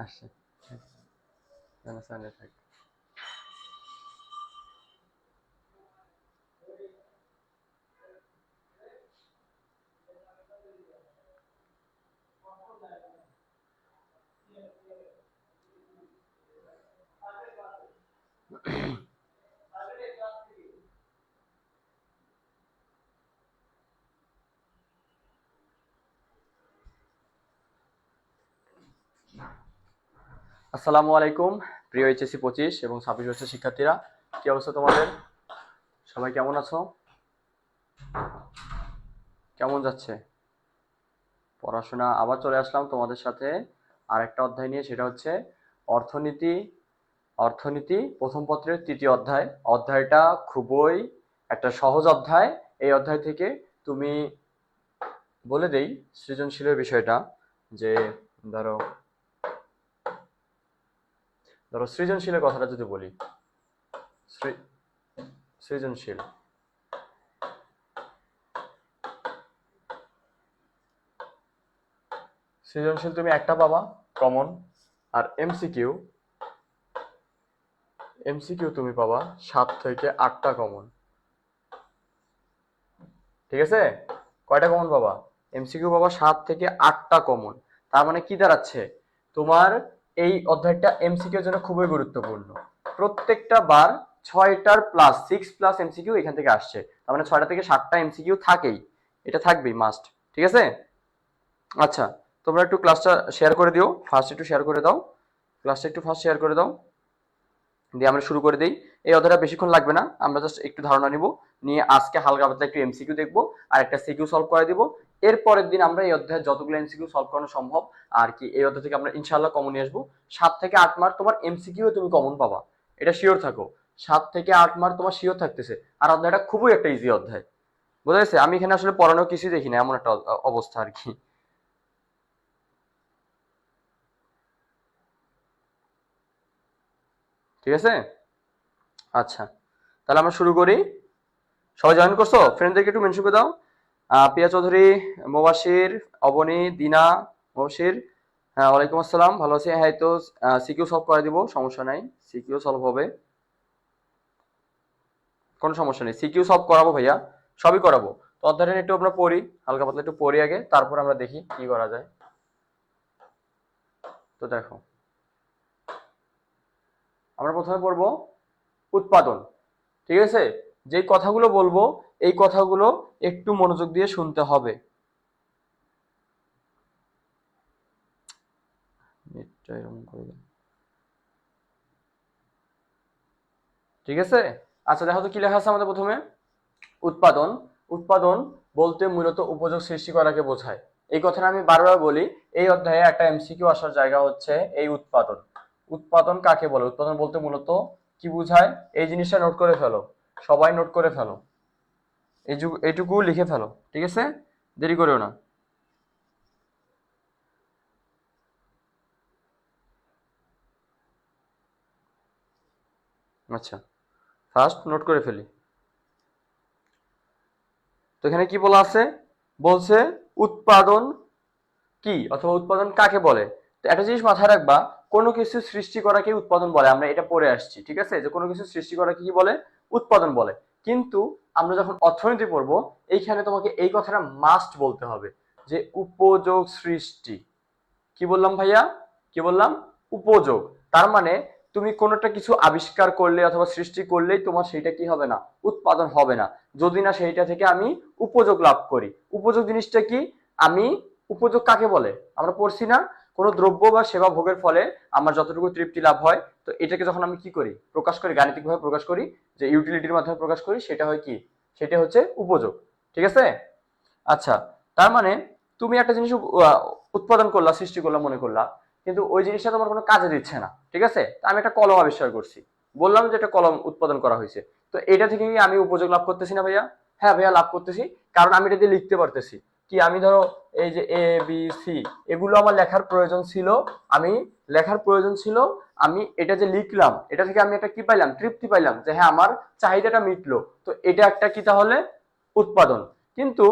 আসছে। না না আসসালামু আলাইকুম, প্রিয় এইচএসসি পঁচিশ এবং ছাব্বিশ বছর শিক্ষার্থীরা, কি অবস্থা তোমাদের? সবাই কেমন আছো? কেমন যাচ্ছে? পড়াশোনা আবার চলে আসলাম তোমাদের সাথে আর একটা অধ্যায় নিয়ে, সেটা হচ্ছে অর্থনীতি অর্থনীতি প্রথম পত্রের তৃতীয় অধ্যায়। অধ্যায়টা খুবই একটা সহজ অধ্যায়। এই অধ্যায় থেকে তুমি বলে দেই সৃজনশীলের বিষয়টা, যে ধরো ধরো সৃজনশীলের কথাটা যদি বলি সৃজনশীল। সৃজনশীল তুমি একটা পাবা কমন আর এমসিকিউ এমসিকিউ তুমি পাবা সাত থেকে আটটা কমন ঠিক আছে? কয়টা কমন পাবা? এমসিকিউ পাবা সাত থেকে আটটা কমন তার মানে কি দাঁড়াচ্ছে? তোমার এই অধ্যায়টা এমসিকিউ জন্য খুবই গুরুত্বপূর্ণ। প্রত্যেকটা বার ছয়টার প্লাস সিক্স প্লাস এমসিকিউ এখান থেকে আসছে। তার মানে ছয়টা থেকে সাতটা এমসিকিউ থাকেই। এটা থাকবেই মাস্ট ঠিক আছে? আচ্ছা তোমরা একটু ক্লাসটা শেয়ার করে দিও। ফার্স্ট একটু শেয়ার করে দাও। ক্লাসটা একটু ফার্স্ট শেয়ার করে দাও। দিয়ে আমরা শুরু করে দিই। এই অধ্যায়টা বেশিক্ষণ লাগবে না। আমরা জাস্ট একটু ধারণা নিব। নিয়ে আজকে হালকা একটু এমসিকিউ দেখব। আর একটা সিকিউ সলভ করে দিব। এর পরের দিন আমরা এই অধ্যায়ের যতগুলো এমসিকিউ সলভ করানো সম্ভব, আর কি এই অধ্যায় থেকে আমরা ইনশাআল্লাহ কমন নিয়ে আসব। সাত থেকে আট মার্ক তোমার এমসিকিউ তুমি কমন পাবা। এটা শিওর থাকো। সাত থেকে আট মার্ক তোমার শিওর থাকতেছে। আর অধ্যায়টা খুবই একটা ইজি অধ্যায়। বোঝা গেছে? আমি এখানে আসলে পড়ানো কিছুই দেখি না, এমন একটা অবস্থা আর কি। ঠিক আছে? আচ্ছা। তাহলে আমরা শুরু করি। সবাই জয়েন করছ? ফ্রেন্ডদেরকে একটু মেনশন করে দাও। পিয়া চৌধুরী মোবাসির অবনী, দিনা মোবাসির হ্যাঁ ওয়ালাইকুম আসসালাম, ভালো আছি? হ্যাঁ তো সিকিউ সলভ করে দিব, সমস্যা নাই। সিকিউ সলভ হবে। কোনো সমস্যা নেই। সিকিউ সলভ করাবো ভাইয়া, সবই করাবো। তো অধ্যায়টা একটু আমরা পড়ি, হালকা পাতলা একটু পড়ি আগে, তারপর আমরা দেখি কি করা যায়। তো দেখো, আমরা প্রথমে পড়ব উৎপাদন, ঠিক আছে? যে কথাগুলো বলব, এই কথাগুলো একটু মনোযোগ দিয়ে শুনতে হবে। ঠিক আছে? আচ্ছা দেখো তো কি লেখা আছে আমাদের প্রথমে? উৎপাদন। উৎপাদন বলতে মূলত উপযোগ সৃষ্টি করাকে বোঝায়। এই কথাটা আমি বারবার বলি, এই অধ্যায়ে একটা এমসিকিউ আসার জায়গা হচ্ছে এই উৎপাদন। উৎপাদন কাকে বলে? উৎপাদন বলতে মূলত কি বোঝায়? এই জিনিসটা নোট করে ফেলো। সবাই নোট করে ফেলো। এইটুকু লিখে ফেলো, ঠিক আছে? দেরি করেও না। আচ্ছা ফার্স্ট নোট করে ফেলি। তো এখানে কি বলা আছে? বলছে, উৎপাদন কি অথবা উৎপাদন কাকে বলে? তো একটা জিনিস মাথায় রাখবা, কোনো কিছু সৃষ্টি করাকে উৎপাদন বলে। আমরা এটা পড়ে আসছি, ঠিক আছে? যে কোনো কিছু সৃষ্টি করাকে কি বলে? উৎপাদন বলে। কিন্তু আমরা যখন অর্থনীতি পড়ব, এইখানে তোমাকে এই কথাটা মাস্ট বলতে হবে যে উপযোগ সৃষ্টি। কি বললাম ভাইয়া? কি বললাম? উপযোগ। তার মানে তুমি কোনোটা কিছু আবিষ্কার করলে অথবা সৃষ্টি করলেই তোমার সেইটা কি হবে না? উৎপাদন হবে না। যদি না, সেইটা থেকে আমি উপযোগ লাভ করি। উপযোগ জিনিসটা কি? আমি উপযোগ কাকে বলে? আমরা পড়ছি না কোনো দ্রব্য বা সেবা ভোগের ফলে আমার যতটুকু তৃপ্তি লাভ হয়, তো এটাকে যখন আমি কি করি? প্রকাশ করি, গাণিতিকভাবে প্রকাশ করি, যে ইউটিলিটির মাধ্যমে প্রকাশ করি, সেটা হয় কি? সেটা হচ্ছে উপযোগ, ঠিক আছে? আচ্ছা তার মানে তুমি একটা জিনিস উৎপাদন করলা, সৃষ্টি করলা, মনে করলা, কিন্তু ওই জিনিসটা তোমার কোনো কাজে দিচ্ছে না, ঠিক আছে? আমি একটা কলম আবিষ্কার করছি। বললাম যে একটা কলম উৎপাদন করা হয়েছে। তো এটা থেকে আমি উপযোগ লাভ করতেছি না ভাইয়া? হ্যাঁ ভাইয়া, লাভ করতেছি, কারণ আমি এটা দিয়ে লিখতে পারতেছি। কি আমি ধরো এই যে এ বি সি এগুলো আমার লেখার প্রয়োজন ছিল, আমি লেখার প্রয়োজন ছিল, আমি এটা যে লিখলাম, এটা থেকে আমি একটা কি পাইলাম? তৃপ্তি পাইলাম যে হ্যাঁ আমার চাহিদাটা মিটলো। তো এটা একটা কি তাহলে? উৎপাদন। কিন্তু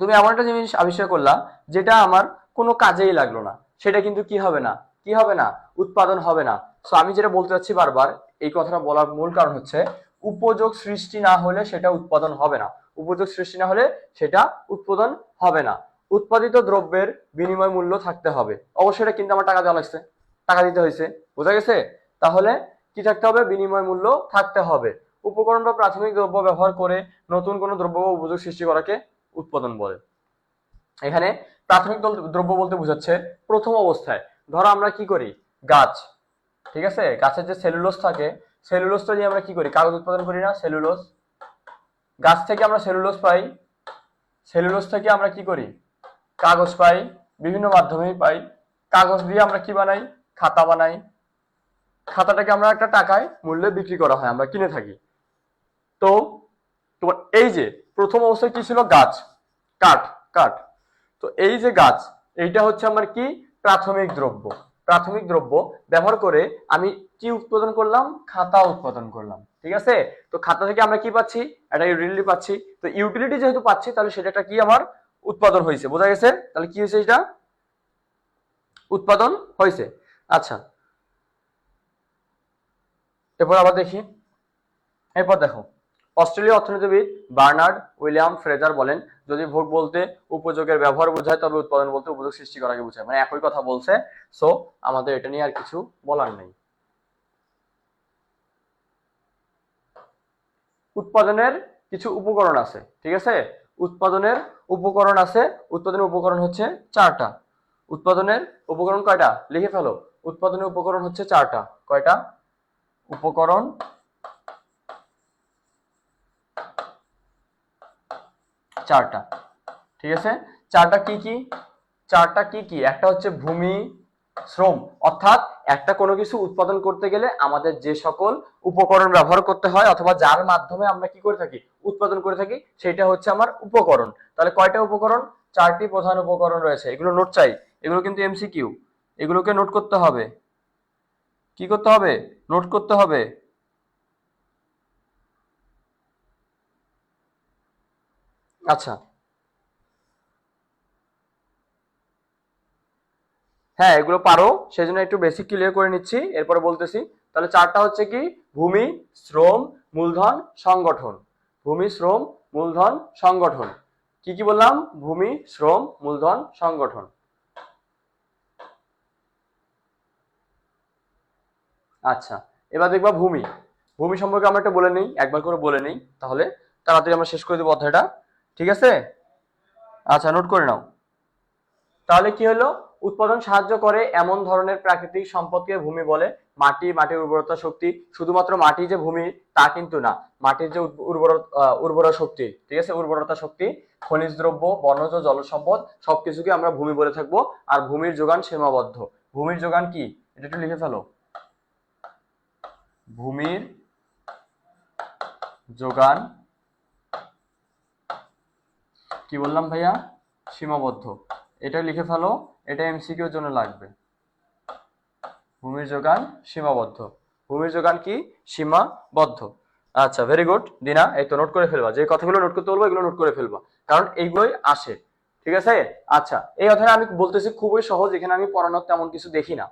তুমি এমন একটা জিনিস আবিষ্কার করলা, যেটা আমার কোনো কাজেই লাগল না। সেটা কিন্তু কি হবে না? কি হবে না? উৎপাদন হবে না। সো আমি যেটা বলতে চাচ্ছি বারবার, এই কথাটা বলার মূল কারণ হচ্ছে, উপযোগ সৃষ্টি না হলে সেটা উৎপাদন হবে না। উপযোগ সৃষ্টি না হলে সেটা উৎপাদন হবে না। উৎপাদিত দ্রব্যের বিনিময় মূল্য থাকতে হবে। অবশ্যই এটা কিন্তু আমার টাকা দেওয়া লাগছে। টাকা দিতে হয়েছে। বোঝা গেছে? তাহলে কি থাকতে হবে? বিনিময় মূল্য থাকতে হবে। উপকরণ বা প্রাথমিক দ্রব্য ব্যবহার করে নতুন কোনো দ্রব্য বা উপযোগ সৃষ্টি করাকে উৎপাদন বলে। এখানে প্রাথমিক দ্রব্য বলতে বোঝাচ্ছে প্রথম অবস্থায়। ধরো আমরা কি করি? গাছ। ঠিক আছে? গাছের যে সেলুলোস থাকে সেলুলোজটা দিয়ে আমরা কি করি? কাগজ উৎপাদন করি না? সেলুলোজ গাছ থেকে আমরা সেলুলোজ পাই। সেলুলোজ থেকে আমরা কি করি? কাগজ পাই, বিভিন্ন মাধ্যমেই পাই। কাগজ দিয়ে আমরা কি বানাই? খাতা বানাই। খাতাটাকে আমরা একটা টাকায় মূল্যে বিক্রি করা হয়, আমরা কিনে থাকি। তো তোমার এই যে প্রথম অবস্থায় কি ছিল? গাছ। কাঠ কাঠ। তো এই যে গাছ, এইটা হচ্ছে আমার কি? প্রাথমিক দ্রব্য। প্রাথমিক দ্রব্য ব্যবহার করে আমি কি উৎপাদন করলাম? খাতা উৎপাদন করলাম। ঠিক আছে? তো খাতা থেকে আমরা কি পাচ্ছি? একটা ইউটিলিটি পাচ্ছি। তো ইউটিলিটি যেহেতু পাচ্ছি, তাহলে সেটা একটা কি আমার? উৎপাদন হয়েছে। বোঝা গেছে? তাহলে কি হয়েছে এটা? উৎপাদন হয়েছে। আচ্ছা। এরপর আবার দেখি। এরপর দেখো। অস্ট্রেলীয় অর্থনীতিবিদ বার্নার্ড উইলিয়াম ফ্রেজার বলেন, যদি ভোগ বলতে উপযোগের ব্যবহার বোঝায়, তবে উৎপাদন বলতে উপযোগ সৃষ্টি করাকে বোঝায়। মানে একই কথা বলছে। সো আমাদের এটা নিয়ে আর কিছু বলার নেই। উৎপাদনের কিছু উপকরণ আছে, ঠিক আছে? উৎপাদনের উপকরণ আছে, উৎপাদনের উপকরণ হচ্ছে চারটা। উৎপাদনের উপকরণ কয়টা? লিখে ফেলো। উৎপাদনের উপকরণ হচ্ছে চারটা। কয়টা? উপকরণ চারটা। ঠিক আছে? চারটা কি কি? চারটা কি কি? একটা হচ্ছে ভূমি, শ্রম, অর্থাৎ একটা কোনো কিছু উৎপাদন করতে গেলে আমাদের যে সকল উপকরণ ব্যবহার করতে হয় অথবা যার মাধ্যমে আমরা কি করে থাকি, উৎপাদন করে থাকি সেটা হচ্ছে আমার উপকরণ। তাহলে কয়টা উপকরণ? চারটি প্রধান উপকরণ রয়েছে। এগুলো নোট চাই। এগুলো কিন্তু এমসিকিউ এগুলোকে নোট করতে হবে। কি করতে হবে? নোট করতে হবে। আচ্ছা। হ্যাঁ এগুলো পারো। সেই জন্য একটু বেসিক ক্লিয়ার করে নিচ্ছি। এরপরে বলতেছি, তাহলে চারটা হচ্ছে কি? ভূমি, শ্রম, মূলধন, সংগঠন। ভূমি, শ্রম, মূলধন, সংগঠন। কি কি বললাম? ভূমি, শ্রম, মূলধন, সংগঠন। আচ্ছা এবার দেখবা ভূমি। ভূমি সম্পর্কে আমরা একটা বলে নেই, একবার করে বলে নেই। তাহলে তাড়াতাড়ি আমরা শেষ করে দেবো অধ্যায়টা। ঠিক আছে? আচ্ছা নোট করে নাও। তাহলে কি হলো? উৎপাদন সাহায্য করে এমন ধরনের প্রাকৃতিক সম্পদকে ভূমি বলে। মাটি, মাটির উর্বরতা শক্তি, শুধুমাত্র মাটি যে ভূমি, তা কিন্তু না। মাটির যে উর্ব- উর্বর উর্বরা শক্তি, ঠিক আছে? উর্বরতা শক্তি, খনিজ দ্রব্য, বনজ জল সম্পদ সবকিছুকে আমরা ভূমি বলে থাকব। আর ভূমির যোগান সীমাবদ্ধ। ভূমির যোগান কি? এটা একটু লিখে ফেলো। ভূমির যোগান কি বললাম ভাইয়া? সীমাবদ্ধ। এটা লিখে ফেলো। এটা এমসিকিউর জন্য লাগবে। ভূমির যোগান সীমাবদ্ধ। ভূমির যোগান কি? সীমাবদ্ধ। আচ্ছা ভেরি গুড দিনা, এই তো নোট করে ফেলবা। যে কথাগুলো নোট করতে বলব, এগুলো নোট করে ফেলবা। কারণ এইগুলোই আসে। ঠিক আছে? আচ্ছা এই অধ্যায়ে আমি বলতেছি খুবই সহজ। এখানে আমি পড়ানোর তেমন কিছু দেখি না।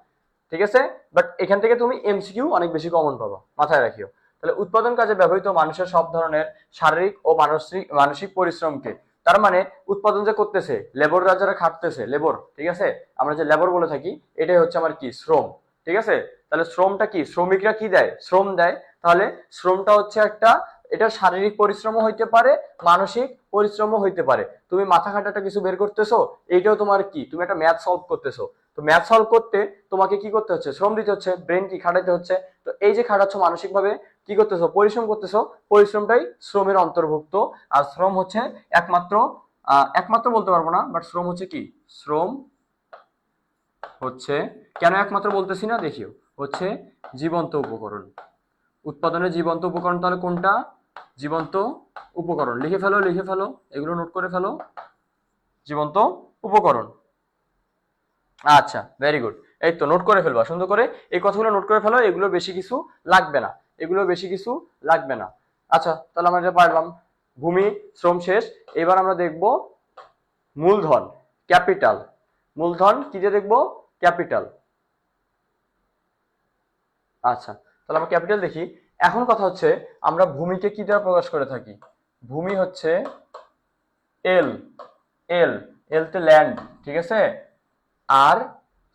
ঠিক আছে? বাট এখান থেকে তুমি এমসিকিউ অনেক বেশি কমন পাবা। মাথায় রাখিও। তাহলে উৎপাদন কাজে ব্যবহৃত মানুষের সব ধরনের শারীরিক ও মানসিক মানসিক পরিশ্রমকে তার মানে উৎপাদন যে করতেছে লেবররা যারা খাটতেছে লেবর ঠিক আছে? আমরা যে লেবর বলে থাকি, এটাই হচ্ছে আমার কি? শ্রম, ঠিক আছে? তাহলে শ্রমটা কি? শ্রমিকরা কি দেয়? শ্রম দেয়। তাহলে শ্রমটা হচ্ছে একটা, এটা শারীরিক পরিশ্রমও হইতে পারে, মানসিক পরিশ্রমও হইতে পারে। তুমি মাথা খাটাটা কিছু বের করতেছো, এইটাও তোমার কি? তুমি একটা ম্যাথ সলভ করতেছো। তো ম্যাথ সলভ করতে তোমাকে কি করতে হচ্ছে? শ্রম দিতে হচ্ছে ব্রেন কি খাটাতে হচ্ছে? তো এই যে খাটাচ্ছ মানসিক ভাবে কি করতেছো? পরিশ্রম করতেছো, পরিশ্রমটাই শ্রমের অন্তর্ভুক্ত। আর শ্রম হচ্ছে একমাত্র একমাত্র বলতে পারব না বাট শ্রম হচ্ছে কি? শ্রম হচ্ছে, কেন একমাত্র বলতেছি না? দেখিও। হচ্ছে জীবন্ত উপকরণ। উৎপাদনের জীবন্ত উপকরণ তাহলে কোনটা? জীবন্ত উপকরণ। লিখে ফেলো লিখে ফেলো, এগুলো নোট করে ফেলো। জীবন্ত উপকরণ। আচ্ছা ভেরি গুড এই তো নোট করে ফেলবা সুন্দর করে। এই কথাগুলো নোট করে ফেলো, এগুলো বেশি কিছু লাগবে না। এগুলো বেশি কিছু লাগবে না। আচ্ছা তাহলে আমরা এটা পারলাম। ভূমি, শ্রম শেষ। এবার আমরা দেখব মূলধন ক্যাপিটাল মূলধন কি যে দেখব? ক্যাপিটাল আচ্ছা তাহলে আমরা ক্যাপিটাল দেখি। এখন কথা হচ্ছে, আমরা ভূমিকে কি দ্বারা প্রকাশ করে থাকি? ভূমি হচ্ছে এল এল এল তে ল্যান্ড ঠিক আছে? আর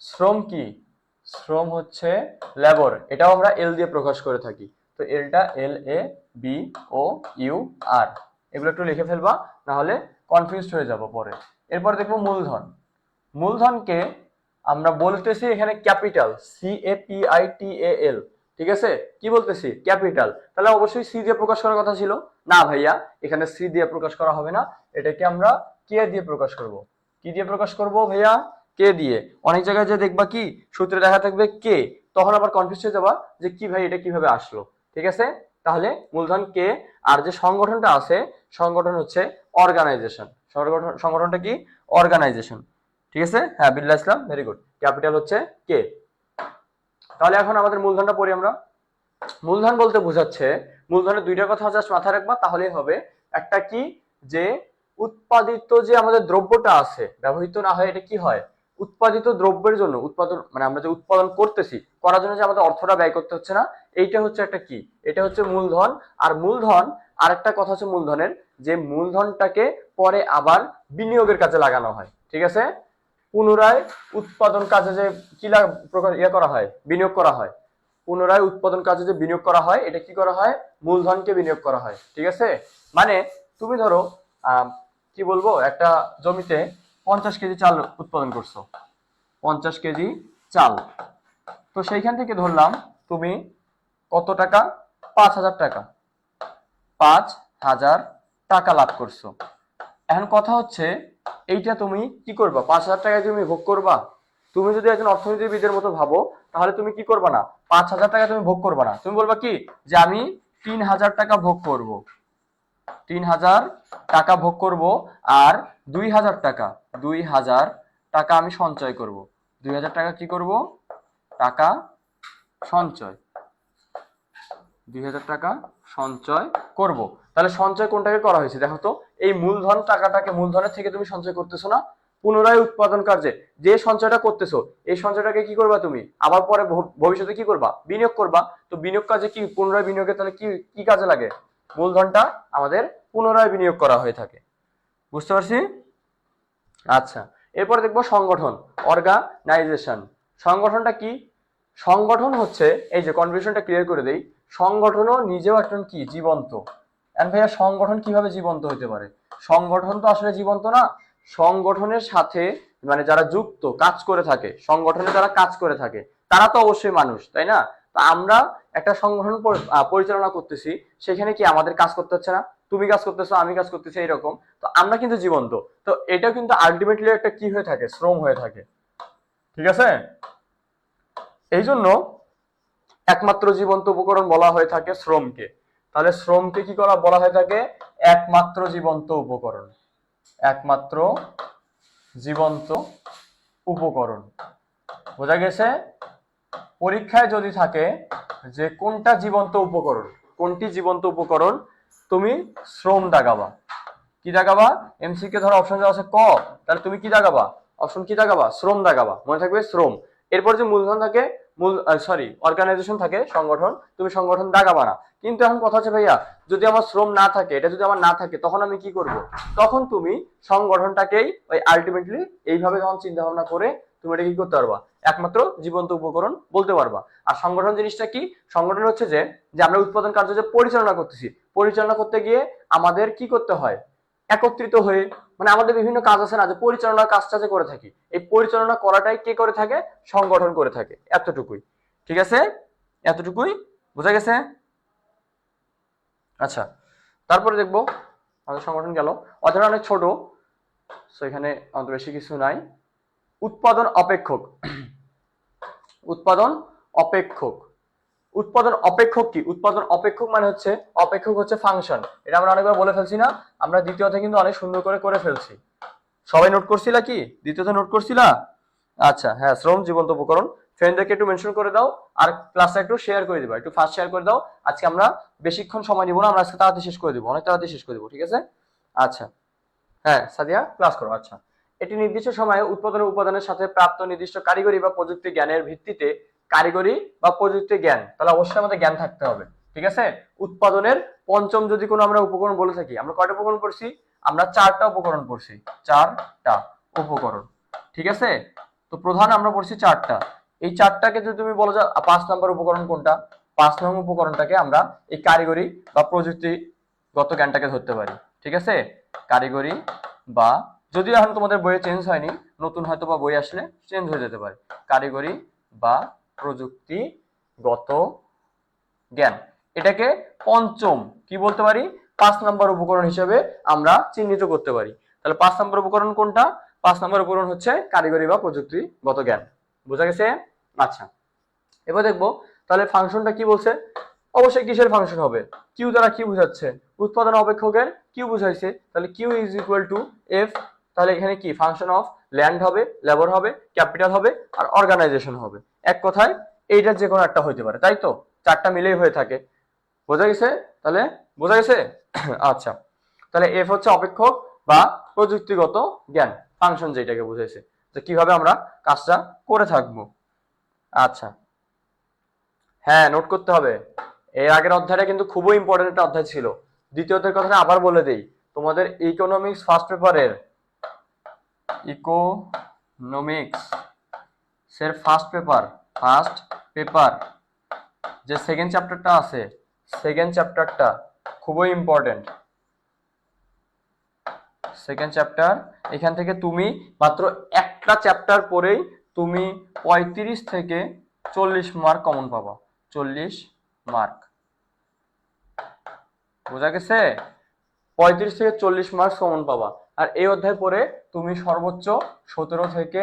শ্রম কি? শ্রম হচ্ছে লেবর এটাও আমরা এল দিয়ে প্রকাশ করে থাকি। তো এলটা এল এ বি ও ইউ আর এগুলো একটু লিখে ফেলবা না হলে কনফিউজড হয়ে যাব পরে। এরপর দেখব মূলধন। মূলধনকে আমরা বলতেছি এখানে capital C A P I T A L ঠিক আছে? কি বলতেছি? ক্যাপিটাল তাহলে অবশ্যই সি দিয়ে প্রকাশ করার কথা ছিল। না ভাইয়া, এখানে সি দিয়ে প্রকাশ করা হবে না। এটাকে আমরা কে দিয়ে প্রকাশ করব। কি দিয়ে প্রকাশ করব ভাইয়া? কে দিয়ে? অনেক জায়গায় যে দেখবা কি, সূত্রে দেখা থাকবে কে। তখন আবার কনফিউজ হয়ে যাবা যে কি ভাই এটা কীভাবে আসলো। ঠিক আছে? তাহলে মূলধন কে? আর যে সংগঠনটা আছে, সংগঠন হচ্ছে অর্গানাইজেশন সংগঠন সংগঠনটা কি? অর্গানাইজেশন ঠিক আছে? হ্যাঁ বিল্লা ইসলাম ভেরি গুড ক্যাপিটাল হচ্ছে কে? তাহলে এখন আমাদের মূলধনটা পড়ি আমরা। মূলধন বলতে বোঝাচ্ছে, মূলধনের দুইটা কথা জাস্ট মাথায় রাখবা, তাহলেই হবে। একটা কি? যে উৎপাদিত যে আমাদের দ্রব্যটা আছে, ব্যবহৃত না হয়, এটা কি হয়? উৎপাদিত দ্রব্যের জন্য উৎপাদন মানে আমরা যে উৎপাদন করতেছি, করার জন্য যে আমাদের অর্থটা ব্যয় করতে হচ্ছে না, এইটা হচ্ছে একটা কি? এটা হচ্ছে মূলধন, আর মূলধন, আরেকটা কথা হচ্ছে মূলধনের, যে মূলধনটাকে পরে আবার বিনিয়োগের কাজে লাগানো হয়, ঠিক আছে? পুনরায় উৎপাদন কাজে যে কিলা প্রকার ইয়ে করা হয়, বিনিয়োগ করা হয়, পুনরায় উৎপাদন কাজে যে বিনিয়োগ করা হয়, এটা কি করা হয়? মূলধনকে বিনিয়োগ করা হয়, ঠিক আছে? মানে তুমি ধরো কি বলব? একটা জমিতে পঞ্চাশ কেজি চাল উৎপাদন করছ। পঞ্চাশ কেজি চাল। তো সেইখান থেকে ধরলাম তুমি কত টাকা? পাঁচ হাজার টাকা। পাঁচ হাজার টাকা লাভ করছ। এখন কথা হচ্ছে, এইটা তুমি কি করবা? পাঁচ হাজার টাকায় তুমি ভোগ করবা? তুমি যদি একজন অর্থনীতিবিদের মতো ভাবো, তাহলে তুমি কি করবা না? পাঁচ হাজার টাকা তুমি ভোগ করবা না। তুমি বলবা কি? যে আমি তিন হাজার টাকা ভোগ করব। তিন হাজার টাকা ভোগ করব, আর দুই হাজার টাকা। দুই হাজার টাকা আমি সঞ্চয় করব। দুই হাজার টাকা কি করব? টাকা সঞ্চয়। দুই হাজার টাকা সঞ্চয় করব। তাহলে সঞ্চয় কোনটাকে করা হয়েছে? দেখো তো, এই মূলধন টাকাটাকে, মূলধনের থেকে তুমি সঞ্চয় করতেছো না? পুনরায় উৎপাদন কার্যে যে সঞ্চয়টা করতেছো, এই সঞ্চয়টাকে কি করবা তুমি? আবার পরে ভব- ভবিষ্যতে কি করবা? বিনিয়োগ করবা। তো বিনিয়োগ কাজে কি, পুনরায় বিনিয়োগে তাহলে কি কি কাজে লাগে? মূলধনটা আমাদের পুনরায় বিনিয়োগ করা হয়ে থাকে। বুঝতে পারছি? আচ্ছা এরপরে দেখব সংগঠন অর্গানাইজেশন সংগঠনটা কি? সংগঠন হচ্ছে, এই যে কনফিউশনটা ক্লিয়ার করে দেই, সংগঠনও নিজেও একজন কি? জীবন্ত। এন্ড ভাইয়া, সংগঠন কীভাবে জীবন্ত হতে পারে? সংগঠন তো আসলে জীবন্ত না। সংগঠনের সাথে মানে যারা যুক্ত, কাজ করে থাকে, সংগঠনে যারা কাজ করে থাকে, তারা তো অবশ্যই মানুষ, তাই না? তো আমরা একটা সংগঠন পরিচালনা করতেছি, সেখানে কি আমাদের কাজ করতে হচ্ছে না? তুমি কাজ করতেছো, আমি কাজ করতেছি এরকম তো আমরা কিন্তু জীবন্ত। তো এটা কিন্তু আলটিমেটলি একটা কি হয়ে থাকে? শ্রম হয়ে থাকে। ঠিক আছে? এই জন্য একমাত্র জীবন্ত উপকরণ বলা হয়ে থাকে শ্রমকে। তাহলে শ্রমকে কি করা, বলা হয়ে থাকে একমাত্র জীবন্ত উপকরণ। একমাত্র জীবন্ত উপকরণ। বোঝা গেছে? পরীক্ষায় যদি থাকে যে কোনটা জীবন্ত উপকরণ, কোনটি জীবন্ত উপকরণ তুমি শ্রম দাগাবা কি দাগাবা এমসিকে ধরো অপশন দেওয়া আছে ক, তাহলে তুমি কি দাগাবা অপশন কি দাগাবা শ্রম দাগাবা মনে থাকবে শ্রম। এরপর যে মূলধন থাকে, মূল সরি অর্গানাইজেশন থাকে, সংগঠন, তুমি সংগঠন দাগাবা না। কিন্তু এখন কথা হচ্ছে ভাইয়া, যদি আমার শ্রম না থাকে, এটা যদি আমার না থাকে, তখন আমি কি করব? তখন তুমি সংগঠনটাকেই ওই আলটিমেটলি এইভাবে যখন চিন্তা ভাবনা করে তুমি এটা কি করতে পারবা? একমাত্র জীবন্ত উপকরণ বলতে পারবা। আর সংগঠন জিনিসটা কি? সংগঠন হচ্ছে যে যে আমরা উৎপাদন কার্য যে পরিচালনা করতেছি, পরিচালনা করতে গিয়ে আমাদের কি করতে হয়? একত্রিত হয়ে মানে আমাদের বিভিন্ন কাজ আছে না, যে পরিচালনার কাজটা যে করে থাকি, এই পরিচালনা করাটাই কে করে থাকে? সংগঠন করে থাকে, এতটুকুই। ঠিক আছে? এতটুকুই? বোঝা গেছে? আচ্ছা তারপরে দেখব আমাদের সংগঠন গেল। অথবা অনেক ছোট সো এখানে বেশি কিছু নাই। উৎপাদন অপেক্ষক। উৎপাদন অপেক্ষক। উৎপাদন অপেক্ষক কি? উৎপাদন অপেক্ষক মানে হচ্ছে, অপেক্ষক হচ্ছে ফাংশন এটা আমরা অনেকবার বলে ফেলছি না, আমরা দ্বিতীয়তে কিন্তু অনেক সুন্দর করে করে ফেলছি। সবাই নোট করছিলা কি? দ্বিতীয়তে নোট করছিলা? আচ্ছা হ্যাঁ শ্রম, জীবন্ত উপকরণ। ফ্রেন্ডদেরকে একটু মেনশন করে দাও, আর ক্লাসটা একটু শেয়ার করে দিবা। একটু ফাস্ট শেয়ার করে দাও। আজকে আমরা বেশিক্ষণ সময় নিব না, আমরা আজকে তাড়াতাড়ি শেষ করে দিব। অনেক তাড়াতাড়ি শেষ করে দিব, ঠিক আছে? আচ্ছা। হ্যাঁ সাদিয়া ক্লাস করো আচ্ছা। এটি নির্দিষ্ট সময়ে উৎপাদনের উপাদানের সাথে প্রাপ্ত নির্দিষ্ট কারিগরি বা প্রযুক্তি জ্ঞানের ভিত্তিতে কারিগরি বা প্রযুক্তি জ্ঞান। তাহলে অবশ্যই আমাদের জ্ঞান থাকতে হবে, ঠিক আছে? উৎপাদনের পঞ্চম যদি কোনো আমরা উপকরণ বলে থাকি, আমরা কয়টা উপকরণ পড়ছি আমরা চারটা উপকরণ পড়ছি চারটা উপকরণ, ঠিক আছে? তো প্রধান আমরা পড়ছি চারটা। এই চারটাকে যদি তুমি বলো যে পাঁচ নম্বর উপকরণ কোনটা? পাঁচ নম্বর উপকরণটাকে আমরা এই কারিগরি বা প্রযুক্তিগত জ্ঞানটাকে ধরতে পারি, ঠিক আছে? কারিগরি বা যদিও এখন তোমাদের বইয়ে চেঞ্জ হয়নি, নতুন হয়তো বা বই আসলে চেঞ্জ হয়ে যেতে পারে। কারিগরি বা প্রযুক্তিগত জ্ঞান। এটাকে পঞ্চম, কি বলতে পারি? পাঁচ নম্বর উপকরণ হিসেবে আমরা চিহ্নিত করতে পারি। তাহলে পাঁচ নম্বর উপকরণ কোনটা? পাঁচ নম্বর উপকরণ হচ্ছে কারিগরি বা প্রযুক্তিগত জ্ঞান। বোঝা গেছে? আচ্ছা। এবার দেখব, তাহলে ফাংশনটা কি বলছে? অবশ্যই কিসের ফাংশন হবে? কিউ দ্বারা কি বোঝাচ্ছে? উৎপাদন অপেক্ষকের কিউ বুঝাইছে। তাহলে Q is equal to F তাহলে এখানে কি? ফাংশন অফ ল্যান্ড হবে লেবার হবে ক্যাপিটাল হবে আর অর্গানাইজেশন হবে। এক কথায় এইটা যে কোনো একটা হইতে পারে, তাই তো? চারটা মিলেই হয়ে থাকে। বোঝা গেছে? তাহলে বোঝা গেছে? আচ্ছা। তাহলে এফ হচ্ছে অপেক্ষক বা প্রযুক্তিগত জ্ঞান ফাংশন যেটাকে বুঝাইছে। যে কীভাবে আমরা কাজটা করে থাকব? আচ্ছা। হ্যাঁ নোট করতে হবে। এর আগের অধ্যায়টা কিন্তু খুবই ইম্পর্টেন্ট একটা অধ্যায় ছিল। দ্বিতীয়তের কথাটা আবার বলে দেই। তোমাদের ইকোনমিক্স ফার্স্ট পেপারের ইকোনমিক্স এর ফার্স্ট পেপার ফার্স্ট পেপার যে সেকেন্ড চ্যাপ্টারটা আছে সেকেন্ড চ্যাপ্টারটা খুবই ইম্পর্টেন্ট সেকেন্ড চ্যাপ্টার এখান থেকে তুমি মাত্র একটা চ্যাপ্টার পরেই তুমি পঁয়ত্রিশ থেকে চল্লিশ মার্ক কমন পাবা। চল্লিশ মার্ক বোঝা গেছে? পঁয়ত্রিশ থেকে চল্লিশ মার্কস কমন পাবা। আর এই অধ্যায় পরে তুমি সর্বোচ্চ সতেরো থেকে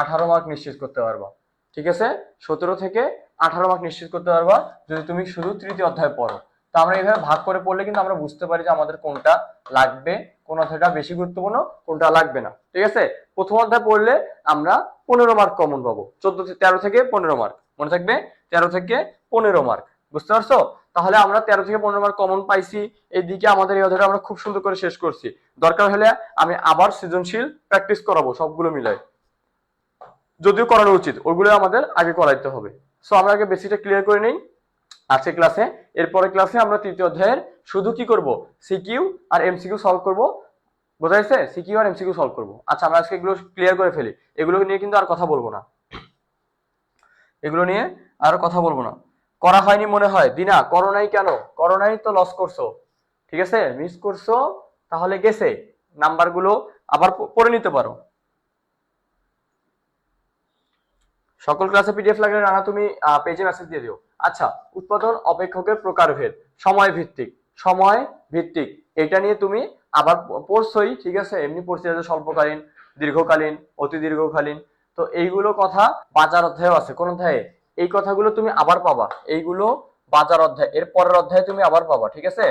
আঠারো মার্ক নিশ্চিত করতে পারবা। ঠিক আছে? সতেরো থেকে আঠারো মার্ক নিশ্চিত করতে পারবা যদি তুমি শুধু তৃতীয় অধ্যায় পড়ো। তো আমরা এইভাবে ভাগ করে পড়লে কিন্তু আমরা বুঝতে পারি যে আমাদের কোনটা লাগবে, কোন অধ্যায়টা বেশি গুরুত্বপূর্ণ, কোনটা লাগবে না। ঠিক আছে? প্রথম অধ্যায় পড়লে আমরা পনেরো মার্ক কমন পাবো। চোদ্দ, তেরো থেকে পনেরো মার্ক মনে থাকবে? তেরো থেকে পনেরো মার্ক বুঝতে পারছ? তাহলে আমরা তেরো থেকে পনেরো মার্ক কমন পাইছি। এইদিকে আমাদের এই অধ্যায়টা আমরা খুব সুন্দর করে শেষ করছি। দরকার হলে আমি আবার সৃজনশীল প্র্যাকটিস করাবো সবগুলো মিলাই যদিও করানো উচিত, ওগুলো আমাদের আগে করাইতে হবে। সো আমরা আগে বেসিকটা ক্লিয়ার করে নেই। আজকে ক্লাসে এরপরে ক্লাসে আমরা তৃতীয় অধ্যায়ের শুধু কি করব? সিকিউ আর এমসিকিউ সলভ করব। বোঝা যাচ্ছে সিকিউ আর এমসিকিউ সলভ করব। আচ্ছা আমরা আজকে এগুলো ক্লিয়ার করে ফেলি। এগুলো নিয়ে কিন্তু আর কথা বলব না। এগুলো নিয়ে আর কথা বলব না। করা হয়নি মনে হয়। দিনা করো নাই কেন? করো নাই তো লস করছ। ঠিক আছে? মিস করছ, তাহলে গেছে। নাম্বারগুলো আবার পড়ে নিতে পারো। সকল ক্লাসে পিডিএফ লাগলে রানা, তুমি পেজে মেসেজ দিয়ে দিও। আচ্ছা উৎপাদন, অপেক্ষকের প্রকারভেদ, সময় ভিত্তিক। সময় ভিত্তিক। এটা নিয়ে তুমি আবার পড়ছোই, ঠিক আছে? এমনি পড়ছি স্বল্পকালীন, দীর্ঘকালীন, অতি দীর্ঘকালীন। তো এইগুলো কথা বাজার অধ্যায়ও আছে। কোন অধ্যায়ে? এই কথাগুলো তুমি আবার পাবা। এইগুলো বাজার অধ্যায়। এর পরের অধ্যায়ে তুমি আবার পাবা, ঠিক আছে?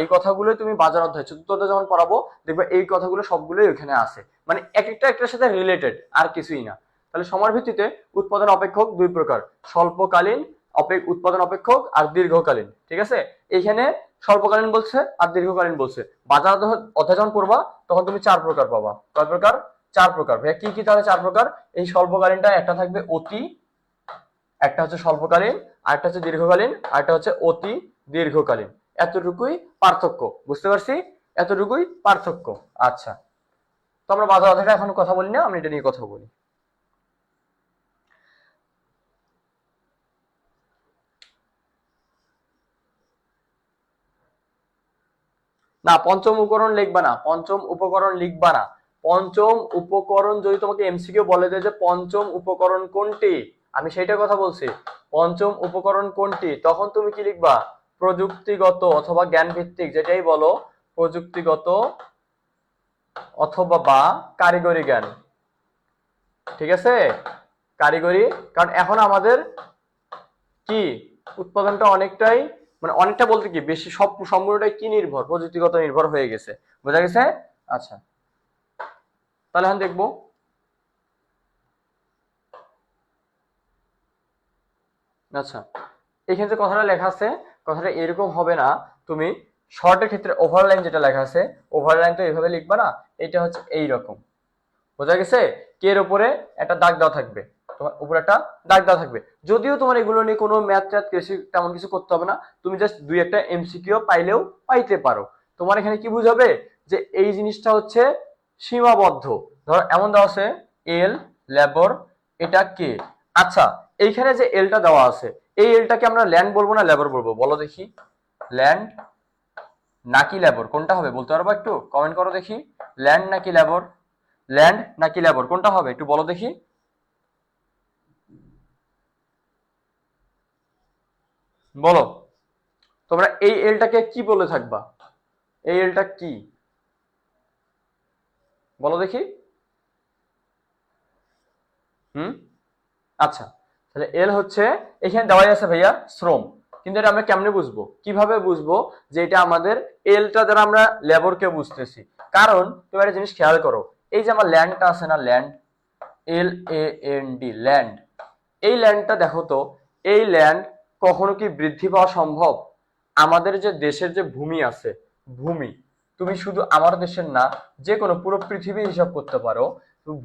এই কথাগুলো তুমি বাজার অধ্যায়, চতুর্থ যখন পড়াবো, দেখবে এই কথাগুলো সবগুলোই ওখানে আছে। মানে এক একটা একটার সাথে রিলেটেড আর কিছুই না। তাহলে সময়ের ভিত্তিতে উৎপাদন অপেক্ষক দুই প্রকার। স্বল্পকালীন উৎপাদন অপেক্ষক আর দীর্ঘকালীন, ঠিক আছে? এইখানে স্বল্পকালীন বলছে আর দীর্ঘকালীন বলছে। বাজার অধ্যায় যখন পড়বা, তখন তুমি চার প্রকার পাবা। কয় প্রকার? চার প্রকার। ভাইয়া, কি কি তাহলে চার প্রকার? এই স্বল্পকালীনটা একটা থাকবে অতি একটা হচ্ছে স্বল্পকালীন, আরেকটা হচ্ছে দীর্ঘকালীন, আরেকটা হচ্ছে অতি দীর্ঘকালীন। এতটুকুই পার্থক্য, বুঝতে পারছি? এতটুকুই পার্থক্য। আচ্ছা। তো আমরা বাজার অধ্যায়টা এখন কথা বলি না আমি এটা নিয়ে কথা বলি। না, পঞ্চম উপকরণ লিখবা না, পঞ্চম উপকরণ লিখবা না। পঞ্চম উপকরণ যদি তোমাকে এমসিকিউ বলে দেয় যে পঞ্চম উপকরণ কোনটি? আমি সেইটা কথা বলছি। পঞ্চম উপকরণ কোনটি? তখন তুমি কি লিখবা? প্রযুক্তিগত অথবা জ্ঞান ভিত্তিক যেটাই বলো। প্রযুক্তিগত অথবা বা কারিগরি জ্ঞান। ঠিক আছে? কারিগরি, কারণ এখন আমাদের কি? উৎপাদনটা অনেকটাই মানে অনেকটা বলতে কি? বেশি সব সম্পূর্ণটাই কি নির্ভর? প্রযুক্তিগত নির্ভর হয়ে গেছে। বোঝা গেছে? আচ্ছা। তাহলে এখন দেখব। আচ্ছা এখানে যে কথাটা লেখা আছে, কথাটা এরকম হবে না, তুমি শর্টের ক্ষেত্রে ওভারলাইন যেটা লেখা আছে ওভারলাইন তো এইভাবে লিখবা না, এটা হচ্ছে এই রকম বোঝা গেছে? কে এর উপরে একটা দাগ দেওয়া থাকবে, তোমার উপরে একটা দাগ দেওয়া থাকবে। যদিও তোমার এগুলো নিয়ে কোনো ম্যাথ ট্যাথ কিছু তেমন কিছু করতে হবে না, তুমি জাস্ট দুই একটা এমসিকিউ পাইলেও পাইতে পারো। তোমার এখানে কি বুঝাবে? যে এই জিনিসটা হচ্ছে সীমাবদ্ধ। ধরো, এমন দেওয়া আছে এল ল্যাবর এটা কে আচ্ছা এইখানে যে এলটা দেওয়া আছে, এই এলটাকে আমরা ল্যান্ড বলব না লেবর বলব? বলো দেখি। ল্যান্ড নাকি লেবর কোনটা হবে? বলতে পারব একটু? কমেন্ট করো দেখি। ল্যান্ড নাকি লেবর ল্যান্ড নাকি লেবর কোনটা হবে? একটু বলো দেখি। বলো। তোমরা এই এলটাকে কি বলে থাকবা? এই এলটা কি? বলো দেখি। হুম? আচ্ছা। তাহলে এল হচ্ছে, এখানে দেওয়াই আছে ভাইয়া শ্রম। কিন্তু এটা আমরা কেমনে বুঝব? কীভাবে বুঝব যে এটা আমাদের এলটা দ্বারা আমরা লেবরকে বুঝতেছি? কারণ, তুমি একটা জিনিস খেয়াল করো, এই যে আমার ল্যান্ডটা আছে না land L A N D land এই ল্যান্ডটা দেখো তো, এই ল্যান্ড কখনো কি বৃদ্ধি পাওয়া সম্ভব? আমাদের যে দেশের যে ভূমি আছে, ভূমি, তুমি শুধু আমার দেশের না যে কোনো পুরো পৃথিবী হিসাব করতে পারো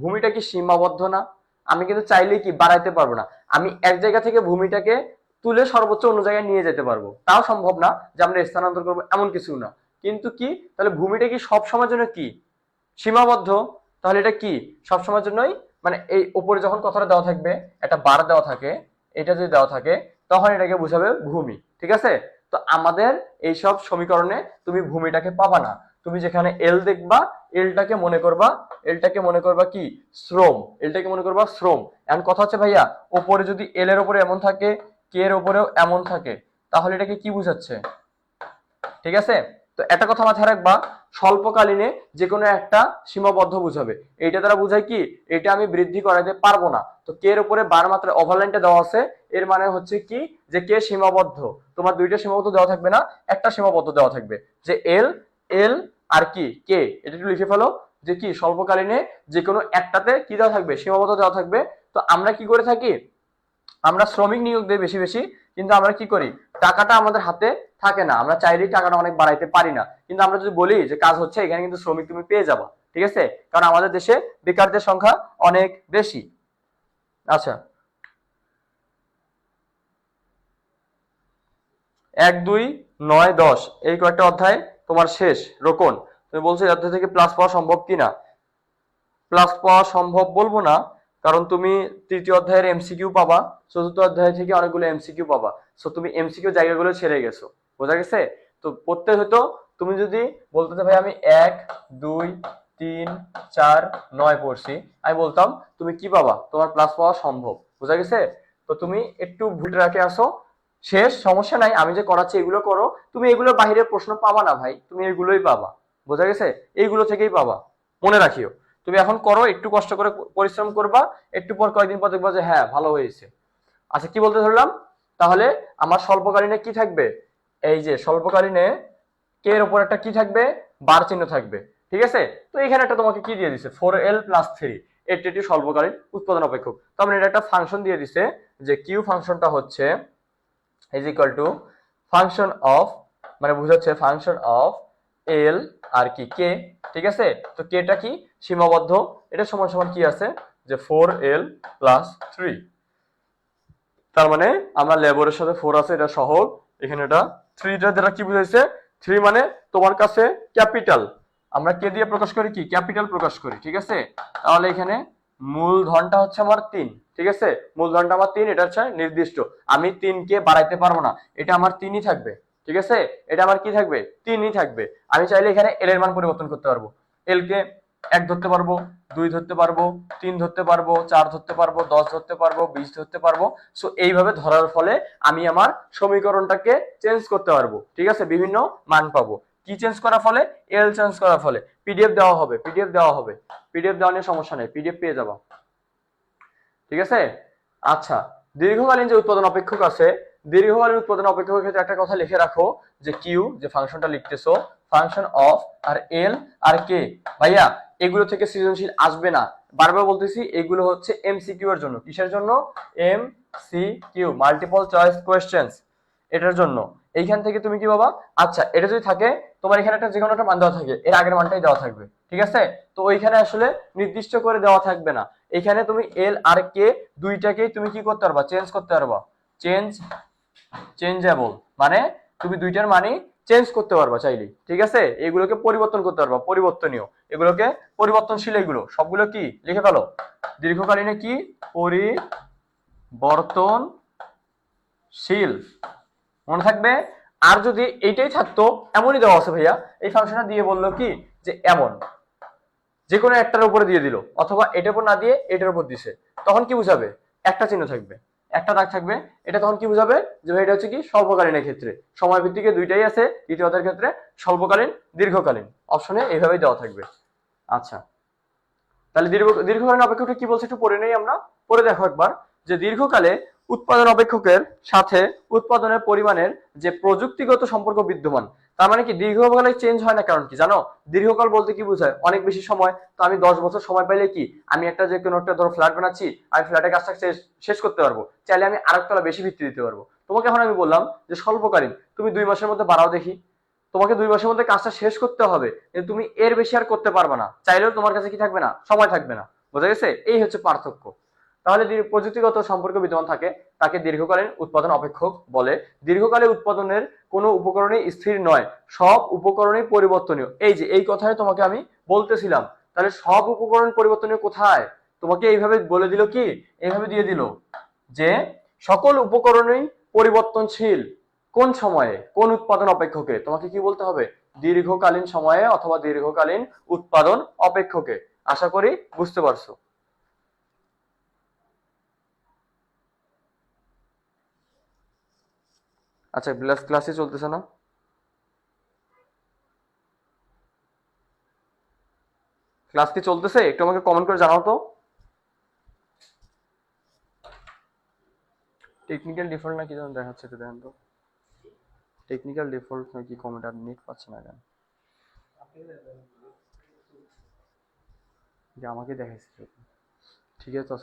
ভূমিটা কি সীমাবদ্ধ না? আমি কিন্তু চাইলেই কি বাড়াইতে পারব না। আমি এক জায়গা থেকে ভূমিটাকে তুলে সর্বোচ্চ অন্য জায়গায় নিয়ে যেতে পারব। তাও সম্ভব না যে আমরা স্থানান্তর করব এমন কিছু না। কিন্তু কি? তাহলে ভূমিটা কি সব সময়ের জন্য কি? সীমাবদ্ধ? তাহলে এটা কি? সব সময়ের জন্যই? মানে এই উপরে যখন কথাটা দেওয়া থাকবে, একটা বার দেওয়া থাকে, এটা যদি দেওয়া থাকে, তখন এটাকে বুঝাবে ভূমি। ঠিক আছে? তো আমাদের এইসব সমীকরণে তুমি ভূমিটাকে পাবা না। তুমি যেখানে এল দেখবা এলটাকে মনে করবা এলটাকে মনে করবা কি? শ্রম। এলটাকে মনে করবা শ্রম। এখন কথা হচ্ছে ভাইয়া, ওপরে যদি এল এর উপরে এমন থাকে কে এর উপরেও এমন থাকে, তাহলে এটাকে কি বুঝাচ্ছে? ঠিক আছে? তো একটা কথা মাথায় রাখবা, স্বল্পকালীনে যে কোনো একটা সীমাবদ্ধ বুঝাবে। এইটা দ্বারা বুঝায় কি? এটা আমি বৃদ্ধি করাতে পারব না। তো কে এর উপরে বার মাত্রা ওভারলাইনটা দেওয়া আছে, এর মানে হচ্ছে কি? যে কে সীমাবদ্ধ। তোমার দুইটা সীমাবদ্ধ দেওয়া থাকবে না, একটা সীমাবদ্ধ দেওয়া থাকবে। যে এল এল আর কি, কে, এটা একটু লিখে ফেলো, যে কি, স্বল্পকালীনে যে কোনো একটাতে কি দেওয়া থাকবে? সীমাবদ্ধ দেওয়া থাকবে। তো আমরা কি করে থাকি? আমরা শ্রমিক নিয়োগ দিই বেশি বেশি, কিন্তু আমরা কি করি? টাকাটা আমাদের হাতে থাকে না। আমরা চাইলেই টাকাটা অনেক বাড়াইতে পারি না। কিন্তু আমরা যদি বলি যে কাজ হচ্ছে, এখানে কিন্তু শ্রমিক তুমি পেয়ে যাবা। ঠিক আছে? কারণ আমাদের দেশে বেকারদের সংখ্যা অনেক বেশি। আচ্ছা। এক, দুই, নয়, দশ, এই কয়েকটা অধ্যায় তোমার শেষ, রোকন। তুমি বলছো অধ্যায় থেকে প্লাস পাওয়া সম্ভব কিনা? প্লাস পাওয়া সম্ভব বলব না, কারণ তুমি তৃতীয় অধ্যায়ের এমসিকিউ পাবা, চতুর্থ অধ্যায় থেকে অনেকগুলো এমসিকিউ পাবা। সো তুমি এমসিকিউ জায়গাগুলো ছেড়ে গেছো। বোঝা গেছে? তো পড়তে হতো তুমি যদি বলতে ভাই, আমি এক, দুই, তিন, চার, নয় পড়ছি। আমি বলতাম, তুমি কি পাবা? তোমার প্লাস পাওয়া সম্ভব। বোঝা গেছে? তো তুমি একটু ভুল রাখে আসো শেষ, সমস্যা নাই, আমি যে করাচ্ছি এগুলো করো। তুমি এগুলো বাহিরের প্রশ্ন পাবা না ভাই, তুমি এগুলোই পাবা। বোঝা গেছে? এইগুলো থেকেই পাবা। মনে রাখিও, তুমি এখন করো, একটু কষ্ট করে পরিশ্রম করবা, একটু পর কয়েকদিন পর দেখবা যে হ্যাঁ ভালো হয়েছে। আচ্ছা কি বলতে ধরলাম? তাহলে আমার স্বল্পকালীনে কি থাকবে? এই যে স্বল্পকালীনে কে এর উপর একটা কি থাকবে? বার চিহ্ন থাকবে। ঠিক আছে? তো এখানে একটা তোমাকে কি দিয়ে দিছে? ফোর এল প্লাস থ্রি এটি স্বল্পকালীন উৎপাদন অপেক্ষক। তো আমরা এটা একটা ফাংশন দিয়ে দিছে, যে কিউ ফাংশনটা হচ্ছে is equal to function of মানে বুঝাচ্ছে ফাংশন অফ এল আর কি কে ঠিক আছে? তো কেটা কি? সীমাবদ্ধ। এটা সমান সমান কি আছে? যে ফোর এল প্লাস থ্রি তার মানে আমরা লেবরের সাথে ফোর আছে, এটা সহজ এখানে এটা থ্রিটা যেটা কি বুঝাইছে? থ্রি মানে তোমার কাছে ক্যাপিটাল আমরা কে দিয়ে প্রকাশ করি কি? ক্যাপিটাল প্রকাশ করি, ঠিক আছে? তাহলে এখানে মূলধনটা হচ্ছে আমার তিন, ঠিক আছে? মূলধনটা আমার তিন, এটা হচ্ছে নির্দিষ্ট। আমি তিনকে বাড়াইতে পারব না, এটা আমার তিনই থাকবে, ঠিক আছে? এটা আমার কি থাকবে? তিনই থাকবে। আমি চাইলে এখানে এল এর মান পরিবর্তন করতে পারব। এল কে এক ধরতে পারব, দুই ধরতে পারব, তিন ধরতে পারব, চার ধরতে পারব, দশ ধরতে পারব, বিশ ধরতে পারব। সো এইভাবে ধরার ফলে আমি আমার সমীকরণটাকে চেঞ্জ করতে পারব, ঠিক আছে? বিভিন্ন মান পাবো। কি চেঞ্জ করার ফলে? এল চেঞ্জ করার ফলে। পিডিএফ দেওয়া হবে পিডিএফ দেওয়া হবে। পিডিএফ দেওয়া নিয়ে সমস্যা নেই পিডিএফ পেয়ে যাব। ঠিক আছে? আচ্ছা দীর্ঘকালীন যে উৎপাদন অপেক্ষক আছে, দীর্ঘকালীন উৎপাদন অপেক্ষকের ক্ষেত্রে একটা কথা লিখে রাখো, যে কিউ যে ফাংশনটা লিখতেছো, ফাংশন অফ আর এল আর কে ভাইয়া, এগুলো থেকে সৃজনশীল আসবে না। বারবার বলতেছি, এগুলো হচ্ছে এমসিকিউ এর জন্য। কিসের জন্য? M C Q multiple choice questions এটার জন্য। এইখান থেকে তুমি কি বাবা আচ্ছা এটা যদি থাকে তোমার এখানে একটা যে কোনো একটা মান দেওয়া থাকে এর আগের মানটাই দেওয়া থাকবে, ঠিক আছে? তো ওইখানে আসলে নির্দিষ্ট করে দেওয়া থাকবে না। এখানে তুমি এল আর কে দুইটাকেই তুমি কি করতে পারবা? চেঞ্জ করতে পারবা। চেঞ্জ চেঞ্জেবল মানে তুমি দুইটার মানে চেঞ্জ করতে পারবা চাইলেই ঠিক আছে? এগুলোকে পরিবর্তন করতে পারবা, পরিবর্তনীয়। এগুলোকে পরিবর্তনশীল এগুলো, সবগুলো কি? লিখে ফেলো। দীর্ঘকালীনে কি? পরিবর্তনশীল। মনে থাকবে? আর যদি এইটাই থাকতো, এমনই দেওয়া আছে ভাইয়া। এই ফাংশনটা দিয়ে বলল কি? যে এমন। যে কোনো একটার উপরে দিয়ে দিল, অথবা এটার উপর না দিয়ে এটার উপর দিছে। তখন কি বুঝাবে? একটা চিহ্ন থাকবে। একটা দাগ থাকবে। এটা তখন কি বুঝাবে? যে ভাই এটা হচ্ছে কি? স্বল্পকালীনের ক্ষেত্রে। সময় ভিত্তিকে দুইটাই আছে। দ্বিতীয়তার ক্ষেত্রে স্বল্পকালীন, দীর্ঘকালীন। অপশনে এইভাবেই দেওয়া থাকবে। আচ্ছা। তাহলে দীর্ঘ দীর্ঘকালীন অপেক্ষকটা কি বলছে একটু পড়ে নেই আমরা? পরে দেখো একবার। যে দীর্ঘকালে উৎপাদন অপেক্ষকের সাথে উৎপাদনের পরিমাণের যে প্রযুক্তিগত সম্পর্ক বিদ্যমান, তার মানে কি দীর্ঘকালে চেঞ্জ হয় না কারণ কি জানো? দীর্ঘকাল বলতে কি বোঝায়? অনেক বেশি সময়, তো আমি দশ বছর সময় পাইলে কি আমি একটা যে কোনো একটা ধরো ফ্ল্যাট বানাচ্ছি, আমি ফ্ল্যাটের কাজটা শেষ করতে পারব। চাইলে আমি আরেকতলা বেশি ভিত্তি দিতে পারব। তোমাকে এখন আমি বললাম যে স্বল্পকালীন, তুমি দুই মাসের মধ্যে বাড়াও দেখি। তোমাকে দুই মাসের মধ্যে কাজটা শেষ করতে হবে, কিন্তু তুমি এর বেশি আর করতে পারবে না। চাইলেও তোমার কাছে কি থাকবে না? সময় থাকবে না। বোঝা গেছে? এই হচ্ছে পার্থক্য। তাহলে প্রযুক্তিগত সম্পর্ক বিদ্যমান থাকে, তাকে দীর্ঘকালীন উৎপাদন অপেক্ষক বলে। দীর্ঘকালে উৎপাদনের কোনো উপকরণই স্থির নয়, সব উপকরণই পরিবর্তনীয়। এই যে, এই কথাই তোমাকে আমি বলতেছিলাম। তাহলে সব উপকরণ পরিবর্তনীয় কোথায়? তোমাকে এইভাবে বলে দিল কি? এইভাবে দিয়ে দিল যে, সকল উপকরণই পরিবর্তনশীল। কোন সময়ে? কোন উৎপাদন অপেক্ষকে? তোমাকে কি বলতে হবে? দীর্ঘকালীন সময়ে অথবা দীর্ঘকালীন উৎপাদন অপেক্ষকে। আশা করি বুঝতে পারছ। আচ্ছা ক্লাস ক্লাসে চলতেছে না? ক্লাস কি চলতেছে? একটু আমাকে কমেন্ট করে জানাও তো। টেকনিক্যাল ডিফল্ট নাকি যেন দেখাচ্ছে একটু দেখেন তো। টেকনিক্যাল ডিফল্ট নাকি কমেন্ট আর নেট পাচ্ছে না কেন? আমাকে দেখাইছে ঠিক আছে তো